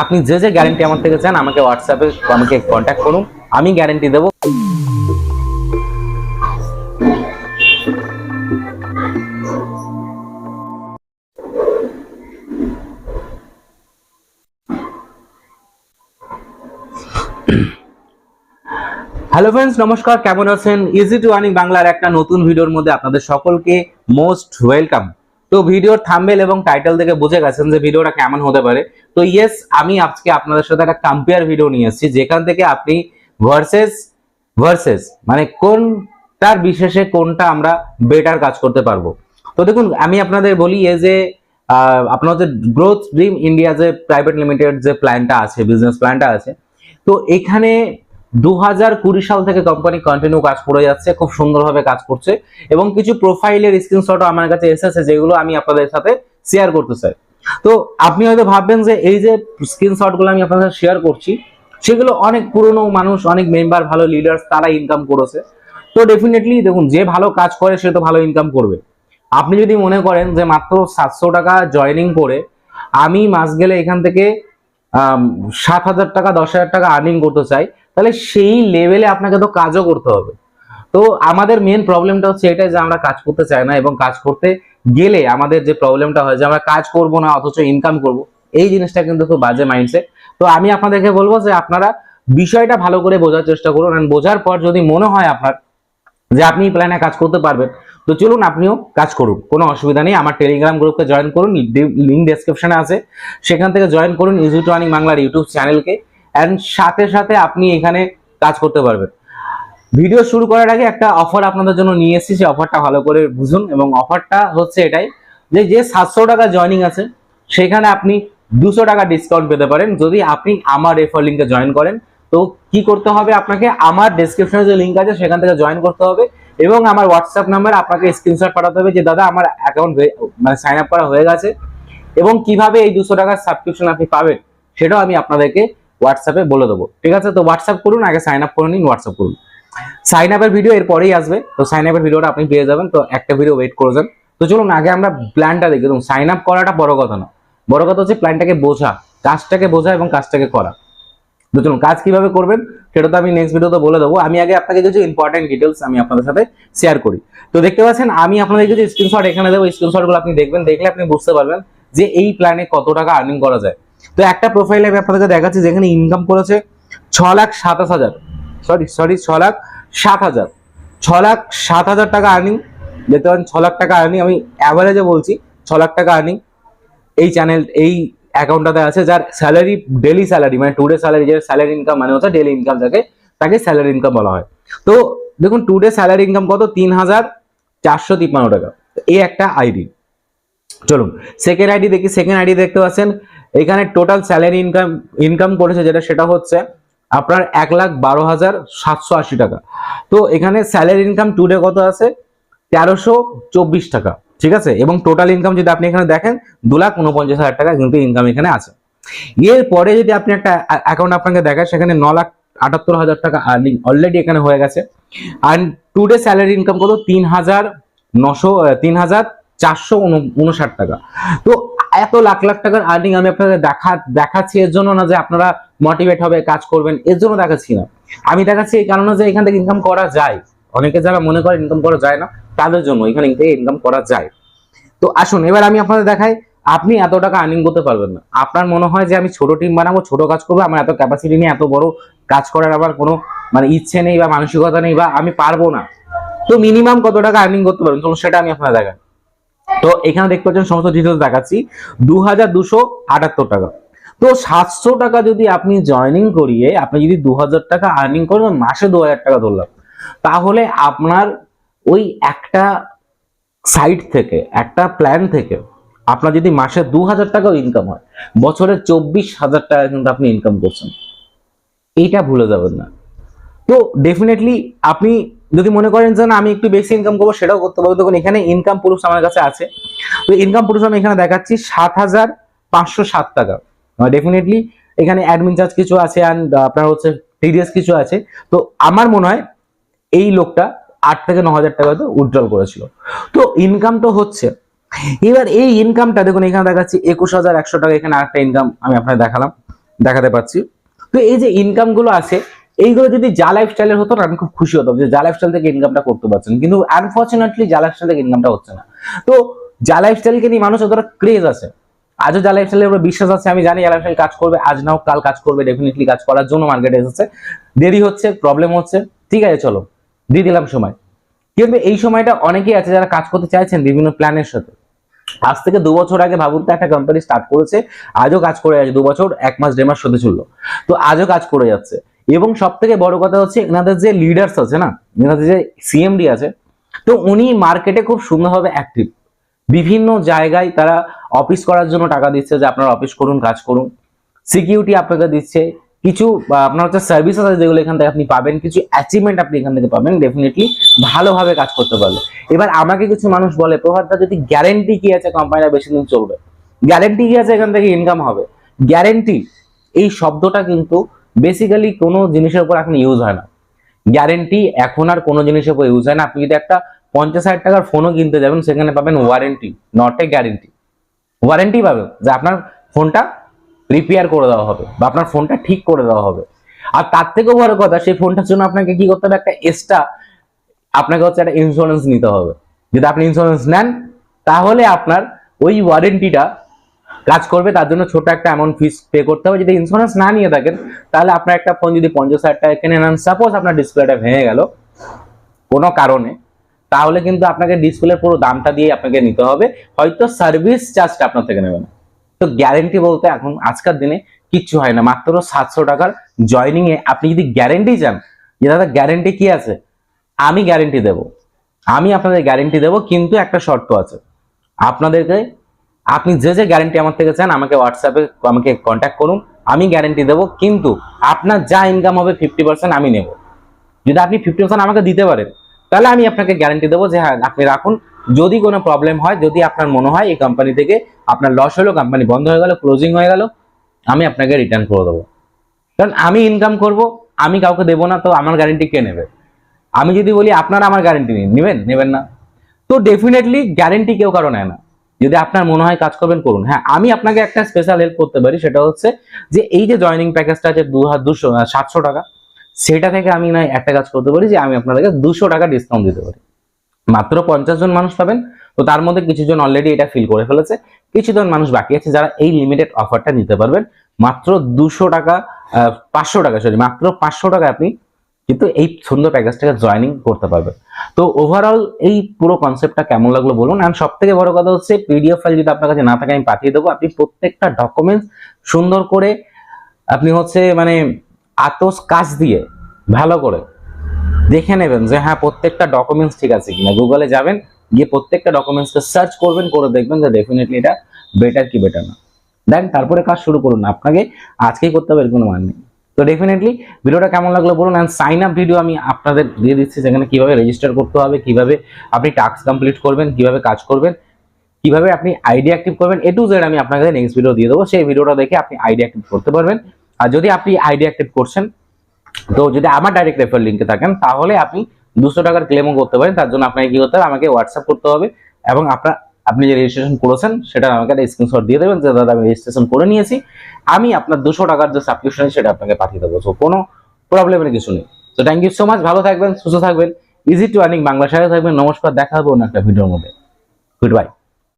আপনি যে যে গ্যারেন্টি আমার থেকে চান, আমাকে হোয়াটসঅ্যাপে আমাকে কন্ট্যাক্ট করুন। আমি গ্যারেন্টি দেবো। হ্যালো ফ্রেন্ডস নমস্কার। কেমন আছেন? ইজি টু আর্নিং বাংলার একটা নতুন ভিডিওর মধ্যে আপনাদের সকলকে মোস্ট ওয়েলকাম তো ভিডিওর থাম্বেল এবং টাইটেল দেখে বুঝে গেছেন যে ভিডিওটা কেমন হতে পারে। তো ইয়েস আমি আজকে আপনাদের সাথে একটা কম্পেয়ার ভিডিও নিয়ে এসেছি, যেখান থেকে আপনি ভার্সেস ভার্সেস মানে কোনটার বিশেষে কোনটা আমরা বেটার কাজ করতে পারব। তো দেখুন, আমি আপনাদের বলি এই যে আপনার যে গ্রোথ ড্রিম ইন্ডিয়া যে প্রাইভেট লিমিটেড যে প্ল্যানটা আছে বিজনেস প্ল্যানটা আছে, তো এখানে দু কুড়ি সাল থেকে কোম্পানি কন্টিনিউ কাজ করে যাচ্ছে, খুব সুন্দরভাবে কাজ করছে, এবং কিছু প্রোফাইলের স্ক্রিনশটও আমার কাছে এসেছে, যেগুলো আমি আপনাদের সাথে শেয়ার করতে চাই। তো আপনি হয়তো ভাববেন যে এই যে স্ক্রিনশটগুলো আমি আপনাদের শেয়ার করছি, সেগুলো অনেক পুরনো মানুষ, অনেক মেম্বার ভালো লিডার্স তারা ইনকাম করেছে। তো ডেফিনেটলি দেখুন, যে ভালো কাজ করে, সে তো ভালো ইনকাম করবে। আপনি যদি মনে করেন যে মাত্র সাতশো টাকা জয়েনিং করে, আমি মাস গেলে এখান থেকে সাত হাজার টাকা, দশ হাজার টাকা আর্নিং করতে চাই, তাহলে সেই লেভেলে আপনাকে তো কাজও করতে হবে। তো আমাদের মেন প্রবলেমটা হচ্ছে এটাই যে আমরা কাজ করতে চাই না এবং কাজ করতে গেলে আমাদের যে প্রবলেমটা হয় যে আমরা কাজ করব না, অথচ ইনকাম করব, এই জিনিসটা কিন্তু খুব বাজে মাইন্ডসেট তো আমি আপনাদেরকে বলব যে আপনারা বিষয়টা ভালো করে বোঝার চেষ্টা করুন and বোঝার পর যদি মনে হয় আপনার যে আপনি প্ল্যানে কাজ করতে পারবেন, তো চলুন আপনিও কাজ করুন, কোনো অসুবিধা নেই। আমার টেলিগ্রাম গ্রুপে জয়েন করুন লিঙ্ক ডেসক্রিপশনে আছে। সেখান থেকে জয়েন করুন ইজি টু আর্নিং বাংলার ইউটিউব চ্যানেলকে অ্যান্ড সাথে সাথে আপনি এখানে কাজ করতে পারবেন। ভিডিও শুরু করার আগে একটা অফার আপনাদের জন্য নিয়ে এসেছি, সেই অফারটা ভালো করে বুঝুন। এবং অফারটা হচ্ছে এটাই যে যে সাতশো টাকা জয়নিং আছে, সেখানে আপনি দুশো টাকা ডিসকাউন্ট পেতে পারেন। যদি আপনি আমার রেফার লিঙ্কে জয়েন করেন, তো কি করতে হবে আপনাকে? আমার ডেসক্রিপশনে যে লিঙ্ক আছে, সেখান থেকে জয়েন করতে হবে। এবং আমার হোয়াটসঅ্যাপ নাম্বার আপনাকে স্ক্রিনশট পাঠাতে হবে যে, দাদা, আমার অ্যাকাউন্ট মানে সাইন আপ করা হয়ে গেছে। এবং কীভাবে এই দুশো টাকার সাবস্ক্রিপশন আপনি পাবেন, সেটাও আমি আপনাদেরকে হোয়াটসঅ্যাপে বলে দেবো। ঠিক আছে? তো হোয়াটসঅ্যাপ করুন, আগে সাইন আপ করে নিন হোয়াটসঅ্যাপ করুন। সাইন আপের ভিডিও এর পরেই আসবে। তো সাইন আপের ভিডিওটা আপনি পেয়ে যাবেন। তো একটা ভিডিও ওয়েট করে যান তো চলুন, আগে আমরা প্ল্যানটা দেখি। দেখুন সাইন আপ করাটা বড় কথা না। বড় কথা হচ্ছে প্ল্যানটাকে বোঝা, কাজটাকে বোঝা এবং কাজটাকে করা। তো চলুন, কাজ কীভাবে করবেন সেটা তো আমি নেক্সট ভিডিওতে বলে দেবো। আমি আগে আপনাকে কিছু ইম্পর্টেন্ট ডিটেলস আমি আপনাদের সাথে শেয়ার করি। তো দেখতে পাচ্ছেন, আমি আপনাদের কিছু স্ক্রিনশট এখানে দেবো। স্ক্রিনশটগুলো আপনি দেখবেন, দেখলে আপনি বুঝতে পারবেন যে এই প্ল্যানে কত টাকা আর্নিং করা যায়। তো একটা প্রোফাইলে আমি আপনাদেরকে দেখাচ্ছি, যেখানে ইনকাম করেছে ছ লাখ সাতাশ হাজার। সরি সরি, ছ লাখ সাত হাজার। ছ লাখ সাত হাজার টাকা আর্নিং দেখতে পাচ্ছেন ছ লাখ টাকা আর্নিং আমি অ্যাভারেজে বলছি, ছ লাখ টাকা আর্নিং এই চ্যানেল এই অ্যাকাউন্টটাতে আছে, যার স্যালারি ডেলি স্যালারি মানে টু ডে স্যালারি যে স্যালারি ইনকাম মানে হচ্ছে ডেলি ইনকাম যাকে, তাকে স্যালারি ইনকাম বলা হয়। তো দেখুন টু ডে স্যালারি ইনকাম কত? তিন হাজার চারশো তিপ্পান্ন টাকা। এই একটা আইডি চলুন সেকেন্ড আইডি দেখি সেকেন্ড আইডি দেখতে পাচ্ছেন, এখানে টোটাল স্যালারি ইনকাম ইনকাম করেছে যেটা, সেটা হচ্ছে আপনার এক লাখ বারো হাজার সাতশো আশি টাকা। তো এখানে স্যালারি ইনকাম টুডে কত আছে? তেরোশো চব্বিশ টাকা, ঠিক আছে? এবং টোটাল ইনকাম যদি আপনি এখানে দেখেন, দু লাখ উনপঞ্চাশ হাজার টাকা কিন্তু ইনকাম এখানে আছে। এরপরে যদি আপনি একটা অ্যাকাউন্ট আপনাকে দেখায়, সেখানে ন লাখ আটাত্তর হাজার টাকা আর্নিং অলরেডি এখানে হয়ে গেছে। আর টুডে স্যালারি ইনকাম কত? তিন হাজার নশো তিন হাজার চারশো উনষাট টাকা। তো এত লাখ লাখ টাকার আর্নিং আমি আপনাদের দেখা, দেখাচ্ছি, এর জন্য না যে আপনারা মোটিভেট হবে, কাজ করবেন, এর জন্য দেখাচ্ছি না। আমি দেখাচ্ছি এই কারণে যে এখান থেকে ইনকাম করা যায়। অনেকে যারা মনে করে ইনকাম করা যায় না, তাদের জন্য এখানে থেকে ইনকাম করা যায়। তো আসুন, এবার আমি আপনাদের দেখাই, আপনি এত টাকা আর্নিং করতে পারবেন না। আপনার মনে হয় যে আমি ছোট টিম বানাবো, ছোট কাজ করব, আমার এত ক্যাপাসিটি নেই এত বড় কাজ করার আমার কোনো মানে ইচ্ছে নেই বা মানসিকতা নেই বা আমি পারব না। তো মিনিমাম কত টাকা আর্নিং করতে পারবেন? চলুন সেটা আমি আপনাদের দেখাই। তো এখানে দেখতে পাচ্ছেন সমস্ত ডিটেলস দেখাচ্ছি। দু হাজার দুশো আটাত্তর টাকা। তো সাতশো টাকা যদি আপনি জয়নিং করিয়ে আপনি যদি দু হাজার টাকা আর্নিং করেন মাসে দু হাজার টাকা ধরলাম, তাহলে আপনার ওই একটা সাইট থেকে, একটা প্ল্যান থেকে আপনার যদি মাসে দু হাজার টাকাও ইনকাম হয়, বছরে চব্বিশ হাজার টাকা কিন্তু আপনি ইনকাম করছেন। এইটা ভুলে যাবেন না। তো ডেফিনেটলি আপনি যদি মনে করেন যে না, আমি একটু বেশি ইনকাম করব, সেটাও করতে পারব দেখুন, এখানে ইনকাম পুরুষ আমার কাছে আছে। তো ইনকাম পুরুষ আমি এখানে দেখাচ্ছি, সাত হাজার পাঁচশো সাত টাকা। ডেফিনেটলি এখানে অ্যাডমিন চার্জ কিছু আছে অ্যান্ড আপনার হচ্ছে টিডিএস কিছু আছে। তো আমার মনে হয় এই লোকটা আট থেকে ন হাজার টাকা হয়তো উজ্জ্বল করেছিল। তো ইনকাম তো হচ্ছে, এবার এই ইনকামটা দেখুন, এখানে দেখাচ্ছি, একুশ হাজার একশো টাকা। এখানে আরেকটা ইনকাম আমি আপনাকে দেখালাম, দেখাতে পাচ্ছি। তো এই যে ইনকামগুলো আছে এইগুলো যদি যা লাইফস্টাইলের হতো আমি খুব খুশি হতাম যে যা লাইফস্টাইল থেকে ইনকামটা করতে পারছেন। কিন্তু আনফর্চুনেটলি যা লাইফস্টাইল থেকে ইনকামটা হচ্ছে না। তো যা লাইফস্টাইলকে নিয়ে মানুষ অতটা ক্রেজ আছে, আজও যা লাইফস্টাইলের উপর বিশ্বাস আছে, আমি জানি যা লাইফস্টাইল কাজ করবে, আজ নাও কাল কাজ করবে ডেফিনেটলি কাজ করার জন্য মার্কেটে এসেছে। দেরি হচ্ছে প্রবলেম হচ্ছে, ঠিক আছে, চলো, দিয়ে দিলাম সময়। কিন্তু এই সময়টা অনেকেই আছে যারা কাজ করতে চাইছেন বিভিন্ন প্ল্যানের সাথে। আজ থেকে দু বছর আগে ভাবুন তো, একটা কোম্পানি স্টার্ট করেছে, আজও কাজ করে যাচ্ছে দু বছর, এক মাস, দেড় মাস হতে চলল। তো আজও কাজ করে যাচ্ছে। এবং সব থেকে বড় কথা হচ্ছে এনাদের যে লিডার্স আছে না, এনাদের যে সিএমডি আছে, তো উনি মার্কেটে খুব সুন্দরভাবে অ্যাক্টিভ বিভিন্ন জায়গায় তারা অফিস করার জন্য টাকা দিচ্ছে যে আপনারা অফিস করুন, কাজ করুন। সিকিউরিটি আপনাকে দিচ্ছে। কিছু আপনার হচ্ছে সার্ভিস আছে যেগুলো এখান থেকে আপনি পাবেন, কিছু অ্যাচিভমেন্ট আপনি এখান থেকে পাবেন ডেফিনেটলি ভালোভাবে কাজ করতে পারলে। এবার আমাকে কিছু মানুষ বলে প্রভাতটা যদি গ্যারেন্টি কি আছে কোম্পানিটা বেশি দিন চলবে? গ্যারেন্টি কি আছে এখান থেকে ইনকাম হবে? গ্যারেন্টি এই শব্দটা কিন্তু বেসিক্যালি কোনো জিনিসের উপর এখন ইউজ হয় না। গ্যারেন্টি এখন আর কোনো জিনিসের উপর ইউজ হয় না। আপনি যদি একটা পঞ্চাশ হাজার টাকার ফোনও কিনতে যাবেন, সেখানে পাবেন warranty not a guarantee warranty পাবেন যে আপনার ফোনটা রিপেয়ার করে দেওয়া হবে বা আপনার ফোনটা ঠিক করে দেওয়া হবে। আর তার থেকেও বড় কথা, সেই ফোনটার জন্য আপনাকে কি করতে হবে? একটা এক্সট্রা আপনাকে হচ্ছে একটা ইন্স্যুরেন্স নিতে হবে। যদি আপনি ইন্স্যুরেন্স নেন, তাহলে আপনার ওই ওয়ারেন্টিটা কাজ করবে, তার জন্য ছোট একটা অ্যামাউন্ট ফিস পে করতে হবে। যদি ইন্স্যুরেন্স না নিয়ে থাকেন, তাহলে আপনার একটা ফোন যদি পঞ্চাশ হাজার টাকা কিনে নেন সাপোজ আপনার ডিসপ্লেটা ভেঙে গেল কোনো কারণে, তাহলে কিন্তু আপনাকে ডিসপ্লের পুরো দামটা দিয়ে আপনাকে নিতে হবে। হয়তো সার্ভিস চার্জটা আপনার থেকে নেবে না। তো গ্যারেন্টি বলতে এখন আজকের দিনে কিচ্ছু হয় না, মাত্র সাতশো টাকার জয়নিং এ আপনি যদি গ্যারেন্টি চান, যে দাদা গ্যারেন্টি কি আছে? আমি গ্যারেন্টি দেব। আমি আপনাদের গ্যারেন্টি দেব, কিন্তু একটা শর্ত আছে। আপনাদেরকে আপনি যে যে গ্যারেন্টি আমার থেকে চান, আমাকে হোয়াটসঅ্যাপে আমাকে কন্ট্যাক্ট করুন, আমি গ্যারেন্টি দেব, কিন্তু আপনার যা ইনকাম হবে ফিফটি পার্সেন্ট আমি নেব। যদি আপনি ফিফটি পার্সেন্ট আমাকে দিতে পারেন, তাহলে আমি আপনাকে গ্যারেন্টি দেবো যে হ্যাঁ আপনি রাখুন। যদি কোনো প্রবলেম হয়, যদি আপনার মনে হয় এই কোম্পানি থেকে আপনার লস হলো কোম্পানি বন্ধ হয়ে গেল ক্লোজিং হয়ে গেল, আমি আপনাকে রিটার্ন করে দেবো। কারণ আমি ইনকাম করব, আমি কাউকে দেবো না, তো আমার গ্যারেন্টি কে নেবে? আমি যদি বলি, আপনারা আমার গ্যারেন্টি নিন নেবেন? নেবেন না। তো ডেফিনেটলি গ্যারেন্টি কেউ কারও নেয় না। যদি আপনার মনে হয় কাজ করবেন, করুন। হ্যাঁ আমি আপনাকে একটা স্পেশাল হেল্প করতে পারি, সেটা হচ্ছে যে এই যে জয়নিং প্যাকেজটা আছে দু হাজার দুশো সাতশো টাকা, সেটা থেকে আমি না একটা কাজ করতে পারি যে আমি আপনাদেরকে দুশো টাকা ডিসকাউন্ট দিতে পারি। মাত্র পঞ্চাশ জন মানুষ পাবেন, তো তার মধ্যে কিছু জন অলরেডি এটা ফিল করে ফেলেছে কিছু জন মানুষ বাকি আছে যারা এই লিমিটেড অফারটা নিতে পারবেন। মাত্র দুশো টাকা পাঁচশো টাকা সরি মাত্র পাঁচশো টাকা আপনি কিন্তু এই সুন্দর প্যাকেজটাকে জয়েনিং করতে পারবেন তো ওভারঅল এই পুরো কনসেপ্টটা কেমন লাগল বলুন? আর সব থেকে বড় কথা হচ্ছে পিডিএফ ফাইল যদি আপনার কাছে না থাকে, আমি পাঠিয়ে দেবো। আপনি প্রত্যেকটা ডকুমেন্টস সুন্দর করে আপনি হচ্ছে মানে আতস কাজ দিয়ে ভালো করে দেখে নেবেন যে হ্যাঁ প্রত্যেকটা ডকুমেন্টস ঠিক আছে কিনা। গুগলে যাবেন, গিয়ে প্রত্যেকটা ডকুমেন্টসকে সার্চ করবেন, করে দেখবেন যে ডেফিনেটলি এটা বেটার কি বেটার না। দেন তারপরে কাজ শুরু করুন। আপনাকে আজকেই করতে হবে এর কোনো মান নেই। তো ডেফিনেটলি ভিডিওটা কেমন লাগল বলুন অ্যান্ড সাইন আপ ভিডিও আমি আপনাদের দিয়ে দিচ্ছি যেখানে কীভাবে রেজিস্টার করতে হবে, কীভাবে আপনি টাস্ক কমপ্লিট করবেন, কীভাবে কাজ করবেন, কীভাবে আপনি আইডি অ্যাক্টিভ করবেন এ টু জেড আমি আপনাকে নেক্সট ভিডিও দিয়ে দেবো, সেই ভিডিওটা দেখে আপনি আইডি অ্যাক্টিভ করতে পারবেন। আর যদি আপনি আইডি অ্যাক্টিভ করছেন, তো যদি আমার ডাইরেক্ট রেফার লিঙ্কে থাকেন, তাহলে আপনি দুশো টাকার ক্লেমও করতে পারেন, তার জন্য আপনাকে কি করতে হবে, আমাকে হোয়াটসঅ্যাপ করতে হবে এবং আপনার আপনি যে রেজিস্ট্রেশন করেছেন, সেটা আমাকে একটা স্ক্রিনশট দিয়ে দেবেন যে, দাদা, আমি রেজিস্ট্রেশন করে নিয়েছি। আমি আপনার দুশো টাকার যে সাবস্ক্রিপশন সেটা আপনাকে পাঠিয়ে দেবো। সো কোনো প্রবলেমের কিছু নেই। তো থ্যাংক ইউ সো মাচ ভালো থাকবেন, সুস্থ থাকবেন। ইজি টু আর্নিং বাংলা সাথে থাকবেন। নমস্কার, দেখা হবে অন্য একটা ভিডিওর মধ্যে। Good bye